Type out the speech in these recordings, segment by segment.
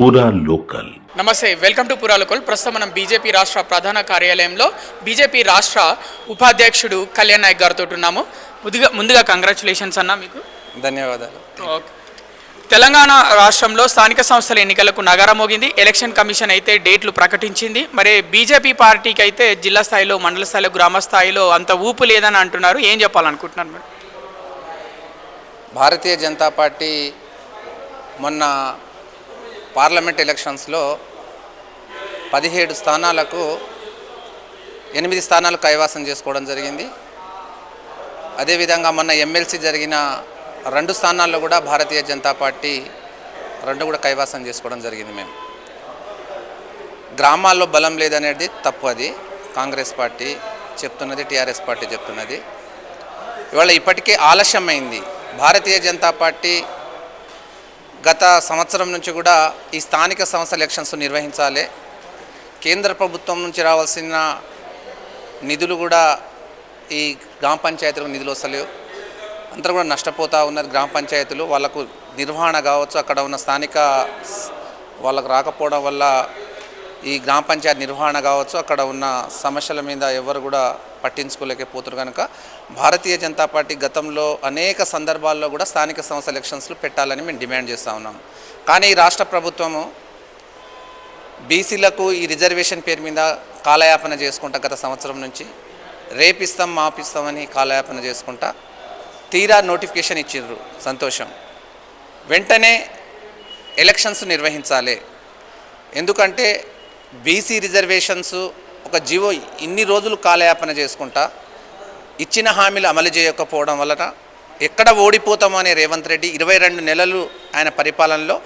పూరా లోకల్ నమస్తే welcome to పురాలకోల్ ప్రస్తుతం మనం బీజేపీ రాష్ట్ర ప్రధాన కార్యాలయంలో బీజేపీ రాష్ట్ర ఉపాధ్యక్షుడు కళ్యాణ్ నాయక్ గారితో ఉన్నాము ముందుగా ముందుగా కంగ్రాచులేషన్స్ అన్న మీకు. ధన్యవాదాలు. ఓకే. తెలంగాణ రాష్ట్రంలో స్థానిక సంస్థల ఎన్నికలకు నగరం మోగింది. ఎలక్షన్ కమిషన్ అయితే డేట్లు ప్రకటించింది. మరి బీజేపీ పార్టీకి అయితే జిల్లా స్థాయిలో మండల స్థాయిలో గ్రామ స్థాయిలో అంత ఊపు లేదని అంటున్నారు. ఏం చెప్పాలనుకుంటున్నారు మీరు భారతీయ జనతా పార్టీ మొన్న పార్లమెంట్ ఎలక్షన్స్లో పదిహేడు స్థానాలకు ఎనిమిది స్థానాలు కైవాసం చేసుకోవడం జరిగింది. అదేవిధంగా మొన్న ఎమ్మెల్సీ జరిగిన రెండు స్థానాల్లో కూడా భారతీయ జనతా పార్టీ రెండు కూడా కైవాసం చేసుకోవడం జరిగింది మేము. గ్రామాల్లో బలం లేదనేది తప్పు అది. కాంగ్రెస్ పార్టీ చెప్తున్నది టీఆర్ఎస్ పార్టీ చెప్తున్నది. ఇవాళ ఇప్పటికే ఆలస్యమైంది. భారతీయ జనతా పార్టీ గత సంవత్సరం నుంచి కూడా ఈ స్థానిక సంస్థ ఎలక్షన్స్ నిర్వహించాలి. కేంద్ర ప్రభుత్వం నుంచి రావాల్సిన నిధులు కూడా ఈ గ్రామ పంచాయతీలకు నిధులు వస్తలేవు. అంతా కూడా నష్టపోతూ ఉన్నారు గ్రామ పంచాయతీలు. వాళ్ళకు నిర్వహణ కావచ్చు అక్కడ ఉన్న స్థానిక వాళ్ళకు రాకపోవడం వల్ల ఈ గ్రామ పంచాయతీ నిర్వహణ కావచ్చు అక్కడ ఉన్న సమస్యల మీద ఎవరు కూడా పట్టించుకోలేకపోతున్నారు. కనుక భారతీయ జనతా పార్టీ గతంలో అనేక సందర్భాల్లో కూడా స్థానిక సంస్థ ఎలక్షన్స్లు పెట్టాలని మేము డిమాండ్ చేస్తూ ఉన్నాం. కానీ ఈ రాష్ట్ర ప్రభుత్వము బీసీలకు ఈ రిజర్వేషన్ పేరు మీద కాలయాపన చేసుకుంటా గత సంవత్సరం నుంచి రేపిస్తాం మాపిస్తామని కాలయాపన చేసుకుంటా తీరా నోటిఫికేషన్ ఇచ్చిర్రు సంతోషం. వెంటనే ఎలక్షన్స్ నిర్వహించాలి. ఎందుకంటే బీసీ రిజర్వేషన్స్ ఒక జీవో ఇన్ని రోజులు కాలయాపన చేసుకుంటా ఇచ్చిన హామీలు అమలు చేయకపోవడం వలన ఎక్కడ ఓడిపోతామనే అనే రేవంత్ రెడ్డి ఇరవై రెండు నెలలు ఆయన పరిపాలనలో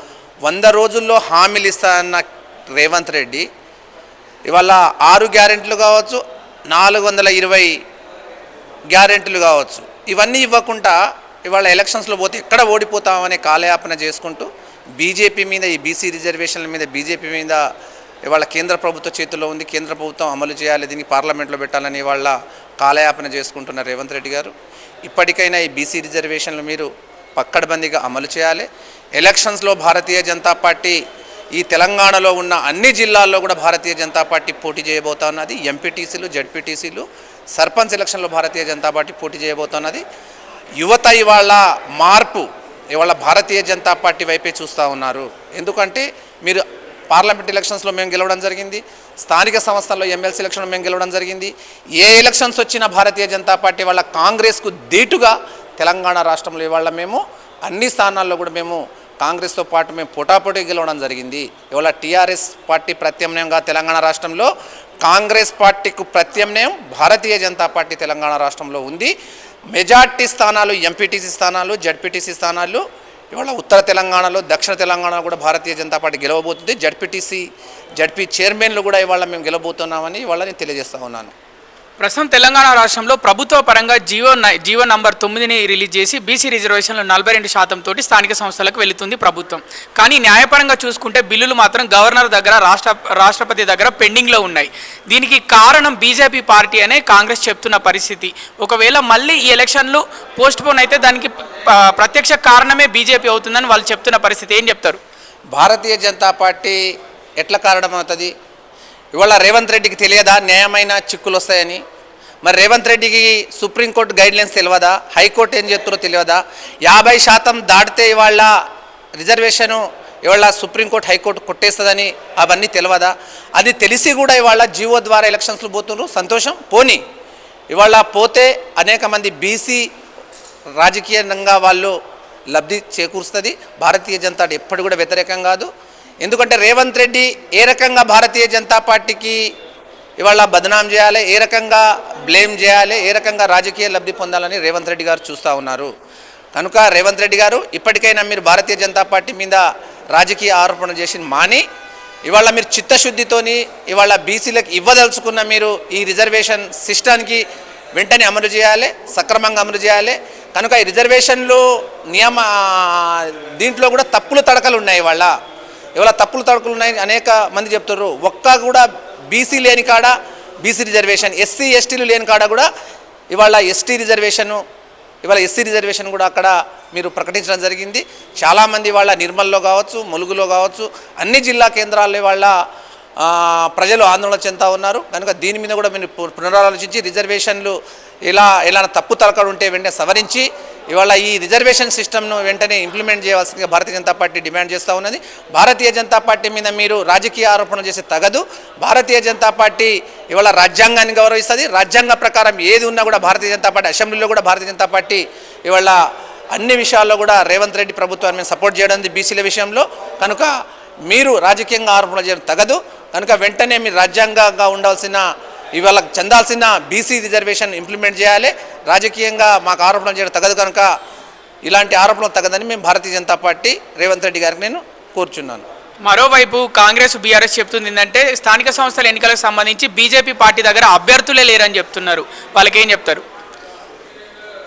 వంద రోజుల్లో హామీలు ఇస్తానన్న రేవంత్ రెడ్డి ఇవాళ ఆరు గ్యారెంట్లు కావచ్చు నాలుగు వందల ఇరవై గ్యారెంటీలు కావచ్చు ఇవన్నీ ఇవ్వకుండా ఇవాళ ఎలక్షన్స్లో పోతే ఎక్కడ ఓడిపోతామనే కాలయాపన చేసుకుంటూ బీజేపీ మీద ఈ బీసీ రిజర్వేషన్ల మీద బీజేపీ మీద ఇవాళ కేంద్ర ప్రభుత్వ చేతుల్లో ఉంది. కేంద్ర ప్రభుత్వం అమలు చేయాలి. దీన్ని పార్లమెంట్లో పెట్టాలని వాళ్ళ కాలయాపన చేసుకుంటున్న రేవంత్ రెడ్డి గారు. ఇప్పటికైనా ఈ బీసీ రిజర్వేషన్లు మీరు పక్కడబందీగా అమలు చేయాలి. ఎలక్షన్స్లో భారతీయ జనతా పార్టీ ఈ తెలంగాణలో ఉన్న అన్ని జిల్లాల్లో కూడా భారతీయ జనతా పార్టీ పోటీ చేయబోతా ఉన్నది ఎంపీటీసీలు జడ్పీటీసీలు సర్పంచ్ ఎలక్షన్లో భారతీయ జనతా పార్టీ పోటీ చేయబోతున్నది. యువత ఇవాళ మార్పు ఇవాళ భారతీయ జనతా పార్టీ వైపే చూస్తూ ఉన్నారు. ఎందుకంటే మీరు పార్లమెంట్ ఎలక్షన్స్లో మేము గెలవడం జరిగింది. స్థానిక సంస్థల్లో ఎమ్మెల్సీ ఎలక్షన్లో మేము గెలవడం జరిగింది. ఏ ఎలక్షన్స్ వచ్చినా భారతీయ జనతా పార్టీ వాళ్ళ కాంగ్రెస్కు దీటుగా తెలంగాణ రాష్ట్రంలో ఇవాళ మేము అన్ని స్థానాల్లో కూడా మేము కాంగ్రెస్తో పాటు మేము పోటాపోటీ గెలవడం జరిగింది. ఇవాళ టీఆర్ఎస్ పార్టీ ప్రత్యామ్నాయంగా తెలంగాణ రాష్ట్రంలో కాంగ్రెస్ పార్టీకు ప్రత్యామ్నాయం భారతీయ జనతా పార్టీ తెలంగాణ రాష్ట్రంలో ఉంది. మెజార్టీ స్థానాలు ఎంపీటీసీ స్థానాలు జడ్పీటీసీ స్థానాలు ఇవాళ ఉత్తర తెలంగాణలో దక్షిణ తెలంగాణలో కూడా భారతీయ జనతా పార్టీ గెలవబోతుంది. జడ్పీటీసీ జడ్పీ చైర్మన్లు కూడా ఇవాళ మేము గెలవబోతున్నామని ఇవాళ నేను తెలియజేస్తా ఉన్నాను. ప్రస్తుతం తెలంగాణ రాష్ట్రంలో ప్రభుత్వ పరంగా జీవో నై- జీవో నంబర్ తొమ్మిదిని రిలీజ్ చేసి బీసీ రిజర్వేషన్లు నలభై రెండు శాతం తోటి స్థానిక సంస్థలకు వెళుతుంది ప్రభుత్వం. కానీ న్యాయపరంగా చూసుకుంటే బిల్లులు మాత్రం గవర్నర్ దగ్గర రాష్ట్ర రాష్ట్రపతి దగ్గర పెండింగ్లో ఉన్నాయి. దీనికి కారణం బీజేపీ పార్టీ అనే కాంగ్రెస్ చెప్తున్న పరిస్థితి. ఒకవేళ మళ్ళీ ఈ ఎలక్షన్లు పోస్ట్ పోన్ అయితే దానికి ప్రత్యక్ష కారణమే బీజేపీ అవుతుందని వాళ్ళు చెప్తున్న పరిస్థితి. ఏం చెప్తారు? భారతీయ జనతా పార్టీ ఎట్ల కారణమవుతుంది? ఇవాళ రేవంత్ రెడ్డికి తెలియదా న్యాయమైన చిక్కులు వస్తాయని? మరి రేవంత్ రెడ్డికి సుప్రీంకోర్టు గైడ్లైన్స్ తెలియదా? హైకోర్టు ఏం చెప్తారో తెలియదా? యాభై శాతం దాటితే ఇవాళ రిజర్వేషను ఇవాళ సుప్రీంకోర్టు హైకోర్టు కొట్టేస్తుందని అవన్నీ తెలియదా? అది తెలిసి కూడా ఇవాళ జీవో ద్వారా ఎలక్షన్స్లు పోతున్నారు. సంతోషం? పోని. ఇవాళ పోతే అనేక మంది బీసీ రాజకీయంగా వాళ్ళు లబ్ధి చేకూరుస్తుంది. భారతీయ జనతా ఎప్పటి కూడా వ్యతిరేకం కాదు. ఎందుకంటే రేవంత్ రెడ్డి ఏ రకంగా భారతీయ జనతా పార్టీకి ఇవాళ బదనాం చేయాలి ఏ రకంగా బ్లేమ్ చేయాలి ఏ రకంగా రాజకీయ లబ్ధి పొందాలని రేవంత్ రెడ్డి గారు చూస్తూ ఉన్నారు. కనుక రేవంత్ రెడ్డి గారు ఇప్పటికైనా మీరు భారతీయ జనతా పార్టీ మీద రాజకీయ ఆరోపణ చేసి మాని ఇవాళ మీరు చిత్తశుద్ధితోని ఇవాళ బీసీలకు ఇవ్వదలుచుకున్న మీరు ఈ రిజర్వేషన్ సిస్టానికి వెంటనే అమలు చేయాలి సక్రమంగా అమలు చేయాలి. కనుక ఈ రిజర్వేషన్లు నియమ దీంట్లో కూడా తప్పులు తడకలు ఉన్నాయి ఇవాళ. ఇవాళ తప్పులు తడకలు ఉన్నాయి అనేక మంది చెప్తున్నారు ఒక్క కూడా బీసీ లేని కాడ బీసీ రిజర్వేషన్ ఎస్సీ ఎస్టీలు లేని కాడ కూడా ఇవాళ ఎస్టీ రిజర్వేషను ఇవాళ ఎస్సీ రిజర్వేషన్ కూడా అక్కడ మీరు ప్రకటించడం జరిగింది. చాలామంది వాళ్ళ నిర్మల్లో కావచ్చు ములుగులో కావచ్చు అన్ని జిల్లా కేంద్రాల్లో వాళ్ళ ప్రజలు ఆందోళన చెందుతూ ఉన్నారు. కనుక దీని మీద కూడా మీరు పునరాలోచించి రిజర్వేషన్లు ఎలా ఎలా తప్పు తలకడు ఉంటే వెంటనే సవరించి ఇవాళ ఈ రిజర్వేషన్ సిస్టమ్ను వెంటనే ఇంప్లిమెంట్ చేయవలసిందిగా భారతీయ జనతా పార్టీ డిమాండ్ చేస్తూ ఉన్నది. భారతీయ జనతా పార్టీ మీద మీరు రాజకీయ ఆరోపణలు చేసి తగదు. భారతీయ జనతా పార్టీ ఇవాళ రాజ్యాంగాన్ని గౌరవిస్తుంది. రాజ్యాంగ ప్రకారం ఏది ఉన్నా కూడా భారతీయ జనతా పార్టీ అసెంబ్లీలో కూడా భారతీయ జనతా పార్టీ ఇవాళ అన్ని విషయాల్లో కూడా రేవంత్ రెడ్డి ప్రభుత్వాన్ని మేము సపోర్ట్ చేయడం బీసీల విషయంలో. కనుక మీరు రాజకీయంగా ఆరోపణలు చేయడం తగదు. కనుక వెంటనే మీరు రాజ్యాంగంగా ఉండాల్సిన ఇవాళ చెందాల్సిన బీసీ రిజర్వేషన్ ఇంప్లిమెంట్ చేయాలి. రాజకీయంగా మాకు ఆరోపణలు చేయడం తగదు కనుక ఇలాంటి ఆరోపణలు తగదని మేము భారతీయ జనతా పార్టీ రేవంత్ రెడ్డి గారికి నేను కోరుచున్నాను. మరోవైపు కాంగ్రెస్ బీఆర్ఎస్ చెప్తుంది ఏంటంటే స్థానిక సంస్థల ఎన్నికలకు సంబంధించి బీజేపీ పార్టీ దగ్గర అభ్యర్థులే లేరని చెప్తున్నారు. వాళ్ళకి ఏం చెప్తారు?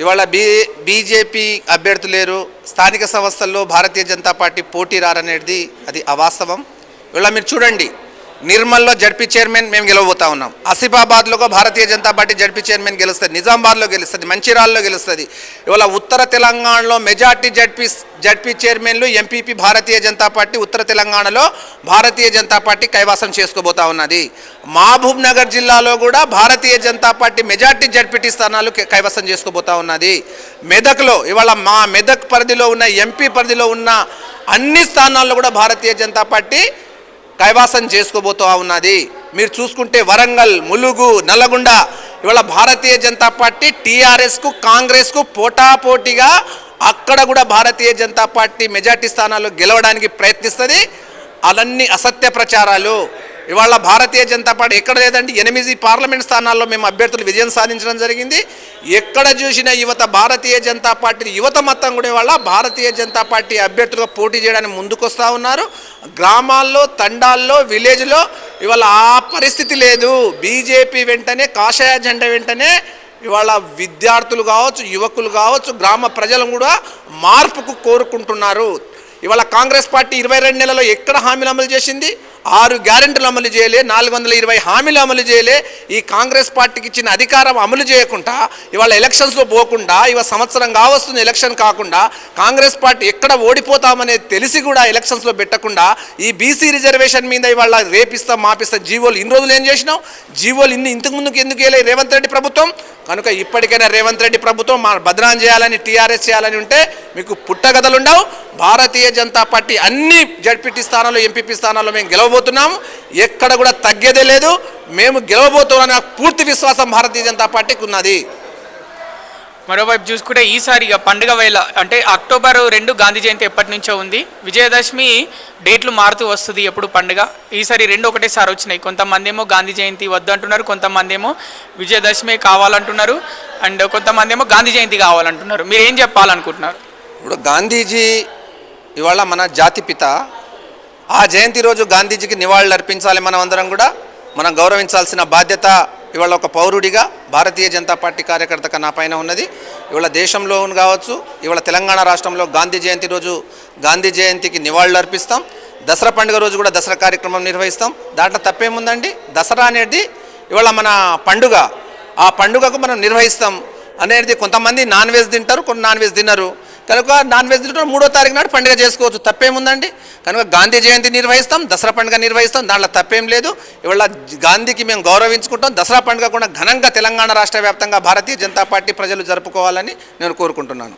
ఇవాళ బీ బీజేపీ అభ్యర్థులు లేరు. స్థానిక సంస్థల్లో భారతీయ జనతా పార్టీ పోటీ రారనేది అది అవాస్తవం. ఇవాళ మీరు చూడండి నిర్మల్లో జడ్పీ చైర్మన్ మేము గెలవబోతా ఉన్నాం. ఆసిఫాబాద్లో Bharatiya Janata party ZP chairman గెలుస్తుంది నిజామాబాద్లో గెలుస్తుంది మంచిరాల్లో గెలుస్తుంది. ఇవాళ ఉత్తర తెలంగాణలో మెజార్టీ జడ్పీ జడ్పీ చైర్మన్లు ఎంపీపీ భారతీయ జనతా పార్టీ ఉత్తర తెలంగాణలో భారతీయ జనతా పార్టీ కైవాసం చేసుకోబోతా ఉన్నది. మహబూబ్ నగర్ జిల్లాలో కూడా Bharatiya Janata party majority ZPT స్థానాలు కే- కైవసం చేసుకోబోతా ఉన్నది. మెదక్లో ఇవాళ మా మెదక్ పరిధిలో ఉన్న ఎంపీ పరిధిలో ఉన్న అన్ని స్థానాల్లో కూడా భారతీయ జనతా పార్టీ కైవాసం చేసుకోబోతూ ఉన్నది. మీరు చూసుకుంటే వరంగల్ ములుగు నల్లగొండ ఇవాళ భారతీయ జనతా పార్టీ టీఆర్ఎస్కు కాంగ్రెస్కు పోటాపోటీగా అక్కడ కూడా భారతీయ జనతా పార్టీ మెజార్టీ స్థానాలు గెలవడానికి ప్రయత్నిస్తుంది. అవన్నీ అసత్య ప్రచారాలు. ఇవాళ భారతీయ జనతా పార్టీ ఎక్కడ లేదంటే ఎనిమిది పార్లమెంట్ స్థానాల్లో మేము అభ్యర్థులు విజయం సాధించడం జరిగింది. ఎక్కడ చూసిన యువత భారతీయ జనతా పార్టీ యువత మొత్తం కూడా ఇవాళ భారతీయ జనతా పార్టీ అభ్యర్థులుగా పోటీ చేయడానికి ముందుకొస్తా ఉన్నారు. గ్రామాల్లో తండాల్లో విలేజ్లో ఇవాళ ఆ పరిస్థితి లేదు. బీజేపీ వెంటనే కాషాయ జెండా వెంటనే ఇవాళ విద్యార్థులు కావచ్చు యువకులు కావచ్చు గ్రామ ప్రజలు కూడా మార్పుకు కోరుకుంటున్నారు. ఇవాళ కాంగ్రెస్ పార్టీ ఇరవై రెండు నెలలో ఎక్కడ హామీలు అమలు చేసింది? ఆరు గ్యారెంటీలు అమలు చేయలే నాలుగు వందల ఇరవై హామీలు అమలు చేయలే. ఈ కాంగ్రెస్ పార్టీకి ఇచ్చిన అధికారం అమలు చేయకుండా ఇవాళ ఎలక్షన్స్లో పోకుండా ఇవాళ సంవత్సరం కావస్తుంది ఎలక్షన్ కాకుండా కాంగ్రెస్ పార్టీ ఎక్కడ ఓడిపోతామనేది తెలిసి కూడా ఎలక్షన్స్లో పెట్టకుండా ఈ బీసీ రిజర్వేషన్ మీద ఇవాళ రేపిస్తాం మాపిస్తాం జీవోలు ఇన్ని రోజులు ఏం చేసినాం జీవోలు ఇన్ని ఇంతకు ముందుకు ఎందుకు వేయలే రేవంత్ రెడ్డి ప్రభుత్వం? కనుక ఇప్పటికైనా రేవంత్ రెడ్డి ప్రభుత్వం మా బదనాం చేయాలని టీఆర్ఎస్ చేయాలని ఉంటే మీకు పుట్టగదలుండవు. భారతీయ జనతా పార్టీ అన్ని జడ్పీటీ స్థానాల్లో ఎంపీపీ స్థానాల్లో మేము గెలవబోతున్నాము. ఎక్కడ కూడా తగ్గేదే లేదు. మేము గెలవబోతున్నాం నాకు పూర్తి విశ్వాసం భారతీయ జనతా పార్టీకి ఉన్నది. మరోవైపు చూసుకుంటే ఈసారి పండుగ వేళ అంటే అక్టోబర్ రెండు గాంధీ జయంతి ఎప్పటి నుంచో ఉంది. విజయదశమి డేట్లు మారుతూ వస్తుంది ఎప్పుడు పండుగ. ఈసారి రెండు ఒకటేసారి వచ్చినాయి. కొంతమంది ఏమో గాంధీ జయంతి వద్దు అంటున్నారు కొంతమంది ఏమో విజయదశమి కావాలంటున్నారు అండ్ కొంతమంది ఏమో గాంధీ జయంతి కావాలంటున్నారు. మీరు ఏం చెప్పాలనుకుంటున్నారు? ఇప్పుడు గాంధీజీ ఇవాళ మన జాతిపిత ఆ జయంతి రోజు గాంధీజీకి నివాళులు అర్పించాలి మనం అందరం కూడా. మనం గౌరవించాల్సిన బాధ్యత ఇవాళ ఒక పౌరుడిగా భారతీయ జనతా పార్టీ కార్యకర్తగా నా పైన ఉన్నది. ఇవాళ దేశంలో కావచ్చు ఇవాళ తెలంగాణ రాష్ట్రంలో గాంధీ జయంతి రోజు గాంధీ జయంతికి నివాళులు అర్పిస్తాం. దసరా పండుగ రోజు కూడా దసరా కార్యక్రమం నిర్వహిస్తాం. దాంట్లో తప్పేముందండి? దసరా అనేది ఇవాళ మన పండుగ. ఆ పండుగకు మనం నిర్వహిస్తాం అనేది కొంతమంది నాన్ వెజ్ తింటారు కొన్ని నాన్ వెజ్ తినరు. కనుక నాన్ వెజ్ తింటారు మూడో తారీఖు నాడు పండుగ చేసుకోవచ్చు. తప్పేముందండి? కనుక గాంధీ జయంతి నిర్వహిస్తాం దసరా పండుగ నిర్వహిస్తాం దాంట్లో తప్పేం లేదు. ఇవాళ గాంధీకి మేము గౌరవించుకుంటాం. దసరా పండుగ కూడా ఘనంగా తెలంగాణ రాష్ట్ర వ్యాప్తంగా భారతీయ జనతా పార్టీ ప్రజలు జరుపుకోవాలని నేను కోరుకుంటున్నాను.